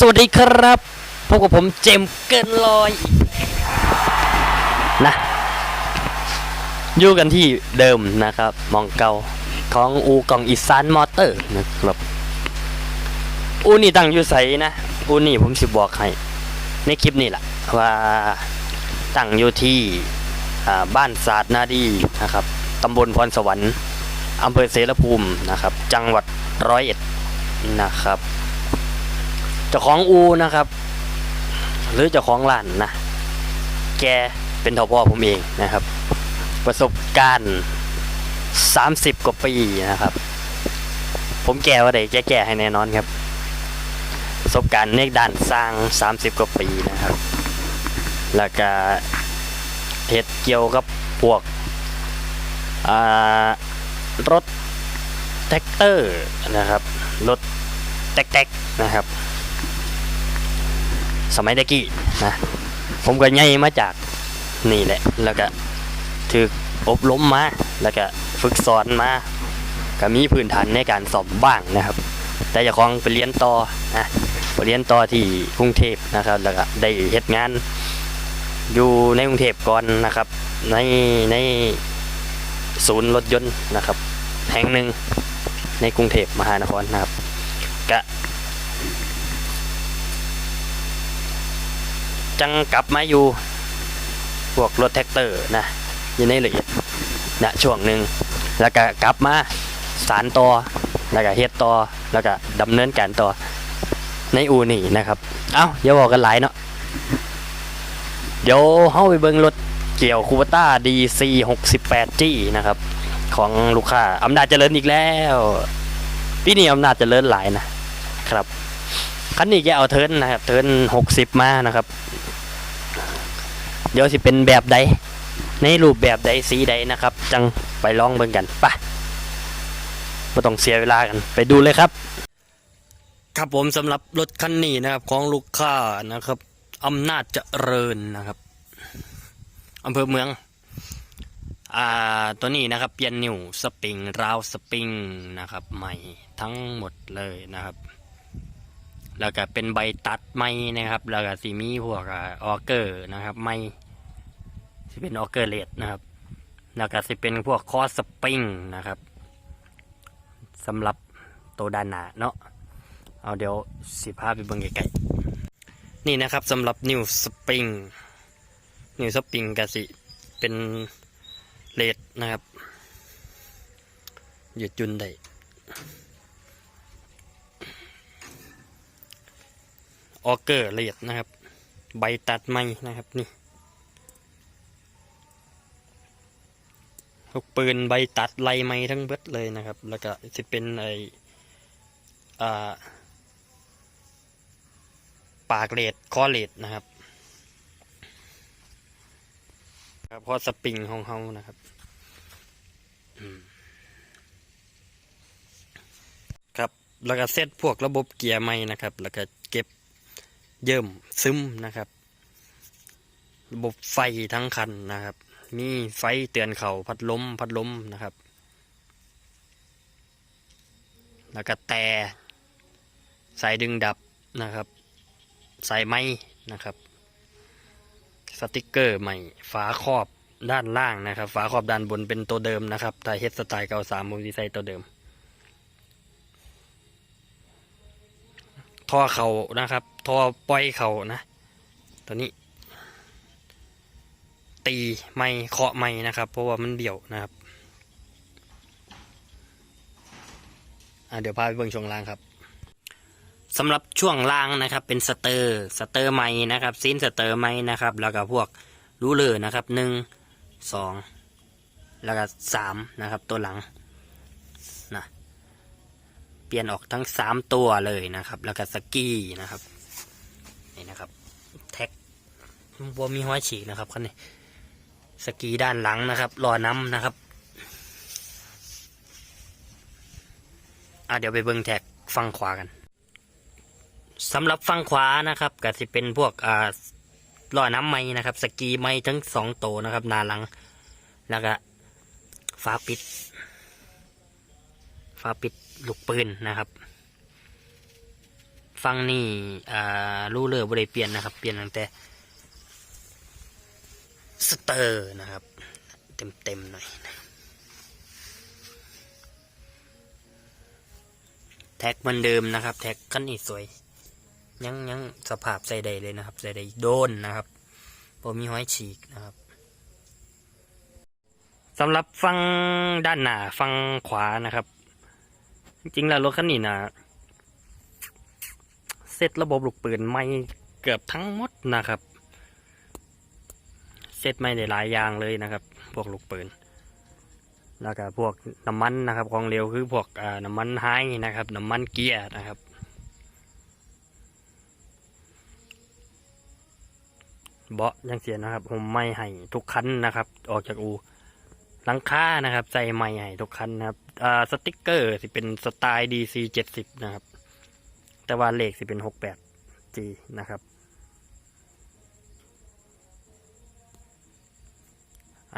สวัสดีครับพบกับผมเจมเกินลอยนะอยู่กันที่เดิมนะครับ มองเกาของอูกองอีสานมอเตอร์นะครับอูนี่ตั้งอยู่ใสนะอูนี่ผมสิบอกให้ในคลิปนี้แหละว่าตั้งอยู่ที่บ้านศาสตร์นาดีนะครับตำบลพรสวรรค์อำเภอเสรภูมินะครับ จังหวัดร้อยเอ็ดนะครับ เจ้าของอูนะครับ หรือเจ้าของร้านนะแกเป็นทอพ่อผมเองนะครับ ประสบการณ์ 30 กว่าปีนะครับ ผมแก่ว่าไดแกแก่ให้แน่นอนครับ ประสบการณ์ในด้านสร้าง 30 กว่าปีนะครับ แล้วก็เฮ็ดเกี่ยวกับพวกรถแท็กเตอร์นะครับ รถแท็กๆนะครับ สมัยตะกี้นะผมก็ใหญ่มาจากนี่แหละ แล้วก็ถืออบรมมา แล้วก็ฝึกสอนมา ก็มีพื้นฐานในการสอบบ้างนะครับ แต่จะคองไปเรียนต่อนะไปเรียนต่อที่กรุงเทพนะครับ แล้วก็ได้เฮ็ดงาน อยู่ในกรุงเทพก่อนนะครับ ในในศูนย์รถยนต์นะครับ แห่งหนึ่งในกรุงเทพมหานครนะครับ จังกลับมาอยู่พวกรถแท็กเตอร์นะอยู่ในละเอียดนะช่วงหนึ่งแล้วก็กลับมาสารต่อแล้วก็เฮ็ดต่อแล้วก็ดำเนินการต่อในอูนี่นะครับ เอ้าอย่าบอกกันหลายเนาะเดี๋ยวเฮาไปเบิ่งรถเกี่ยวคูปต้า DC 68G นะครับ ของลูกค้าอำนาจเจริญอีกแล้วปีนี้อำนาจเจริญหลายนะครับคันนี้แกเอาเทิร์นนะครับ เทิร์นหกสิบมานะครับ ดี๋ยวสิเป็นแบบใด ในรูปแบบใดสีใดนะครับ จังไปลองเบิ่งกันปะไม่ต้องเสียเวลากัน ไปดูเลยครับ ครับผมสำหรับรถคันนี้นะครับ ของลูกค้านะครับอำนาจเจริญนะครับอำเภอเมืองอ่าตัวนี้นะครับเปลี่ยนนิวสปริงราวสปริงนะครับ ใหม่ทั้งหมดเลยนะครับ แล้วก็เป็นใบตัดไม้นะครับ แล้วก็สีมีพวกอออเกอร์นะครับ ไม้ สิเป็นออเกอร์เลดนะครับ แล้วก็สิเป็นพวกคอสปริงนะครับสำหรับตัวด้านหน้าเนาะเอาเดี๋ยวสิพาไปเบิ่งไกลๆนี่นะครับสำหรับนิวสปริงนิวสปริงกสิเป็นเลดนะครับหยืดจุนได้ออเกอร์เอียดนะครับ ใบตัดไม้นะครับนี่ ลูกปืนใบตัดไล่ไม้ทั้งเบิดเลยนะครับ แล้วก็จะเป็นไอปากเลดคอเลดนะครับ ครับพราะสปริงของเขานะครับครับแล้วก็เซตพวกระบบเกียร์ไม้นะครับ แล้วก็เก็บเยิ่มซึมนะครับ ระบบไฟทั้งคันนะครับ มีไฟเตือนเขาพัดลมพัดลมนะครับ แล้วก็แต่สายดึงดับนะครับ สายไม้นะครับ สติกเกอร์ใหม่ ฝาครอบด้านล่างนะครับ ฝาครอบด้านบนเป็นตัวเดิมนะครับแต่เฮดสไตล์เก่าสามผมดีไซน์ตัวเดิม ท่อเขานะครับ ท่อปล่อยเขานะ ตัวนี้ ตีไม่เคาะไม่นะครับ เพราะว่ามันเบี่ยวนะครับเดี๋ยวพาไปเบิ่งช่วงล่างครับสำหรับช่วงล่างนะครับ เป็นสเตอร์สเตอร์ไม้นะครับซีนสเตอร์ไม้นะครับ แล้วก็พวกรูเลอร์นะครับหนึ่งสองแล้วก็สามนะครับ ตัวหลังนะเปลี่ยนออกทั้งสามตัวเลยนะครับ แล้วก็สกี้นะครับนี่นะครับ แท็กบัวมีห้อยฉีกนะครับคันนี้ สกีด้านหลังนะครับ รอน้ำนะครับอะเดี๋ยวไปเบิ้งแท็กฝั่งขวากันสำหรับฝั่งขวานะครับก็จะเป็นพวกอ่าล้อน้ำไม้นะครับ สกีไม้ทั้งสองโตนะครับนาหลัง แล้วก็ฝาปิดฝาปิดลูกปืนนะครับฟังนี่อ่ารูเลอร์บริเปลี่ยนนะครับ เปลี่ยนตั้งแต่ สเตอร์นะครับ เต็มๆหน่อยนะแท็กเหมันเดิมนะครับ แท็กคันนี้สวย ยังยังสภาพใส่ได้เลยนะครับ ใส่ได้โดนนะครับผมมีห้อยฉีกนะครับสำหรับฟังด้านหน้าฟังขวานะครับ จริงๆแล้วรถคันนี้นะเซตระบบลูกปืนไม่เกือบทั้งหมดนะครับ เซตไม่ได้หลายอย่างเลยนะครับ พวกลูกปืน แล้วก็พวกน้ำมันนะครับของเร็วคือพวกน้ำมันไฮนะครับ น้ำมันเกียร์นะครับเบาะยังเสียนะครับผมไม่ให้ทุกคันนะครับ ออกจากอูหลังคานะครับใส่ไม่ให้ทุกคันนะครับอ่าสติกเกอร์สิเป็นสไตล์ DC เจ็ดสิบนะครับ แต่ว่าเลขสิเป็นหกแปด G นะครับ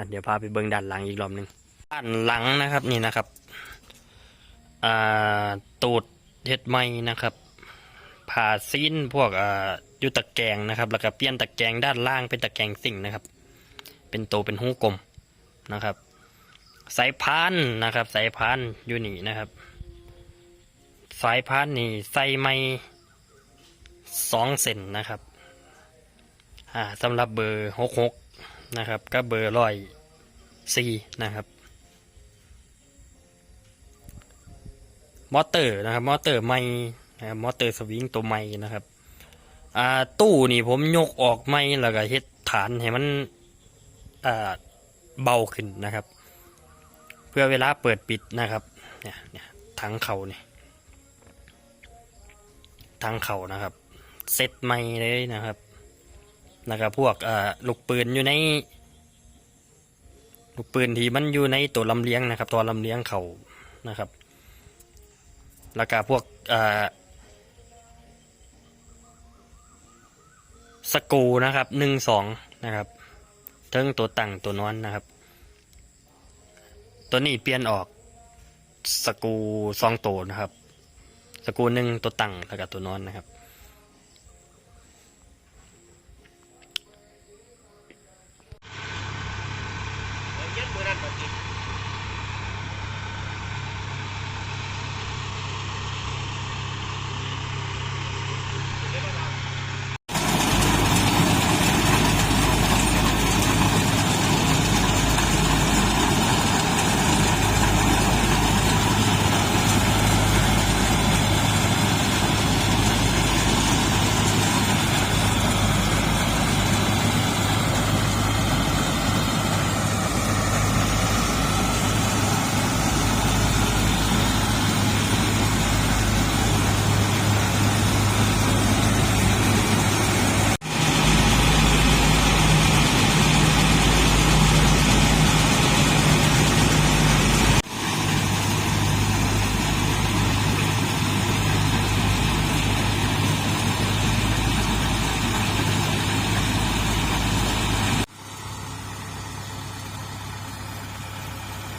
อะเดี๋ยวพาไปเบิ้งด้านหลังอีกรอบหนึ่งด้านหลังนะครับนี่นะครับอ่าตูดเฮ็ดไม้นะครับผ่าซีนพวกอ่ายุตะแกงนะครับ แล้วก็เปลี่ยนตะแกงด้านล่างเป็นตะแกงสิ่งนะครับ เป็นโตเป็นหูกลมนะครับ สายพานนะครับ สายพานอยู่นี่นะครับ สายพานนี่ใส่ไม่สองเซนนะครับอ่าสำหรับเบอร์หกหก นะครับ ก็เบอร์ร้อยสี่นะครับ มอเตอร์นะครับ มอเตอร์ไม่นะครับมอเตอร์สวิงตัวไม่นะครับ อ่าตู้นี่ผมยกออกไม่แล้วก็เฮ็ดฐานให้มันอ่าเบาขึ้นนะครับ เพื่อเวลาเปิดปิดนะครับเนี่ยเนี่ยทั้งเขาเนี่ยทั้งเขานะครับ เซ็ตไม่เลยนะครับ นะครับพวกลูกปืนอยู่ใน ลูกปืนที่มันอยู่ในตัวลำเลียงนะครับ ตัวลำเลียงเขานะครับ แล้วก็พวกสกูนะครับหนึ่งสองนะครับเทั้งตัวตั้งตัวนอนนะครับ ตัวนี้เปลี่ยนออกสกูสองตัวนะครับ สกูหนึ่งตัวตั้งแล้วก็ตัวนอนนะครับ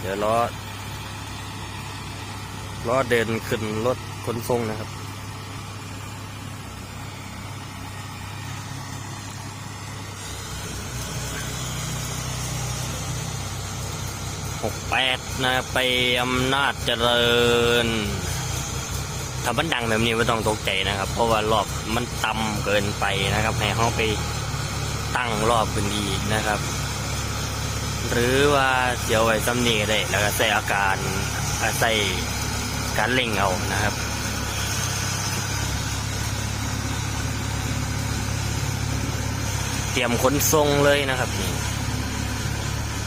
เดี๋ยวล้อล้อเดินขึ้นรถขนส่งนะครับ หกแปดนะไปอำนาจเจริญถ้ามันดังแบบนี้ไม่ต้องตกใจนะครับ เพราะว่ารอบมันต่ำเกินไปนะครับ ให้เขาไปตั้งรอบกันอีนะครับ หรือว่าเสียวไว้ซ้ำนี่ก็ได้แล้วก็ใส่อาการใส่การเล่งเอานะครับเตรียมขนส่งเลยนะครับนี่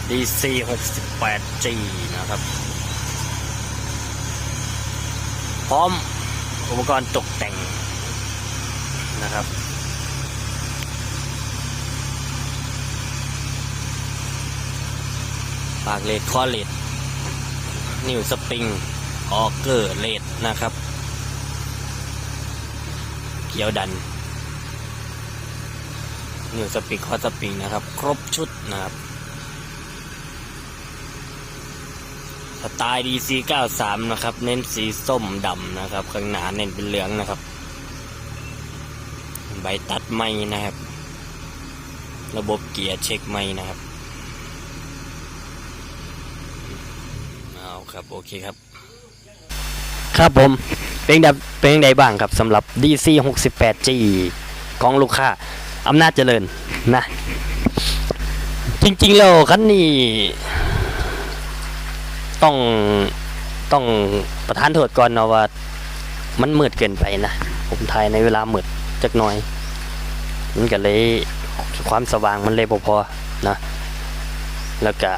DC 68G นะครับ พร้อมอุปกรณ์ตกแต่งนะครับ ปากเลดคอเลดนิวสปริง ออกเกอร์เลดนะครับ เกียวดัน นิวสปริงคอสปริงนะครับ ครบชุดนะครับสไตล์ DC 93 นะครับ เน้นสีส้มดำนะครับ ข้างหนาเน้นเป็นเหลืองนะครับ ใบตัดไม้นะครับ ระบบเกียร์เช็คไม้นะครับเอา ครับโอเคครับ ครับผมเป็นแบบเป็นยังไงบ้างครับสำหรับ DC 68G ของลูกค้าอำนาจเจริญนะ จริงๆแล้วคันนี้ต้องต้องประทานโทษก่อนเนาะว่า มันมืดเกินไปนะ ผมถ่ายในเวลามืดจักหน่อยมันก็เลยความสว่างมันเลยพอๆนะ แล้วก็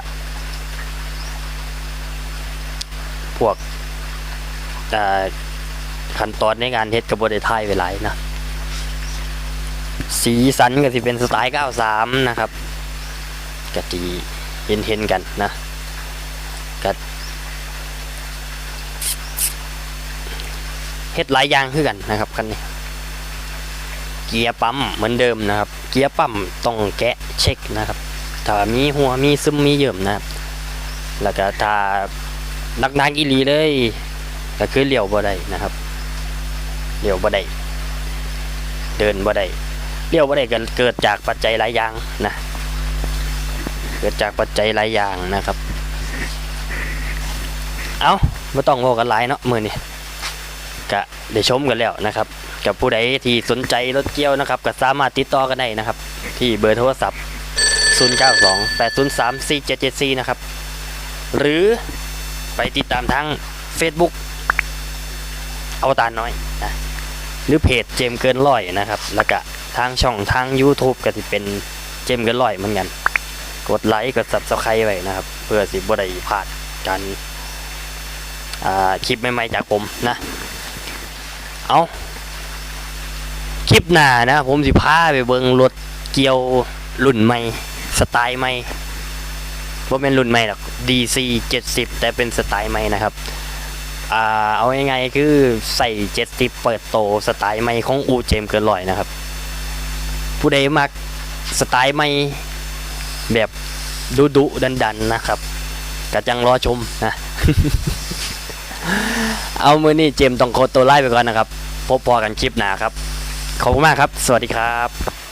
พวกขั้นตอนในการเฮ็ดกับบได้ถ่ายไว้หลายนะสีสันก็สิเป็นสไตล์93นะครับก็ที่เห็นเห็นกันนะก็เฮ็ดหลายอย่างคือกันนะครับคันนี้เกียร์ปั๊มเหมือนเดิมนะครับ เกียร์ปั๊มต้องแกะเช็คนะครับถ้ามีหัวมีซึมมีเยิ่มนะครับแล้วก็ถ้า นักนักอีลีเลยก็คือเลี้ยวบ่ได้นะครับเลี้ยวบ่ได้เดินบ่ได้เลี้ยวบ่ได้ก็เกิดจากปัจจัยหลายอย่างนะเกิดจากปัจจัยหลายอย่างนะครับ เอาไม่ต้องโวกันหลายเนาะมือนี้ก็ได้ชมกันแล้วนะครับกับผู้ใดที่สนใจรถเกี่ยวนะครับก็สามารถติดต่อกันได้นะครับ ที่เบอร์โทรศัพท์ 092 803 4774 นะครับ หรือ ไปติดตามทาง Facebook อวตารน้อยนะหรือเพจเจมเกินร้อยนะครับ แล้วก็ทางช่องทาง YouTube ก็จะเป็นเจมเกินร้อยเหมือนกัน กดไลค์กด Subscribe ไว้นะครับ เพื่อสิบ่ได้พลาดการอ่าคลิปใหม่ๆจากผมนะ เอาคลิปหน้านะ ผมสิพาไปเบิงรถเกียวรุ่นใหม่ สไตล์ใหม่ ว่าเป็นรุ่นใหม่หรอก DC 70 แต่เป็นสไตล์ใหม่นะครับอ่าเอาง่ายๆคือใส่70เปิดโตสไตล์ใหม่ของอูเจมเกินร้อยนะครับ ผู้ใดมักสไตล์ใหม่แบบดุดุดันดันๆนะครับกะจังรอชมนะเอามือนี่เจมต้องโคตรตัวไล่ไปก่อนนะครับ พบพอกันคลิปหนาครับ ขอบคุณมากครับ สวัสดีครับ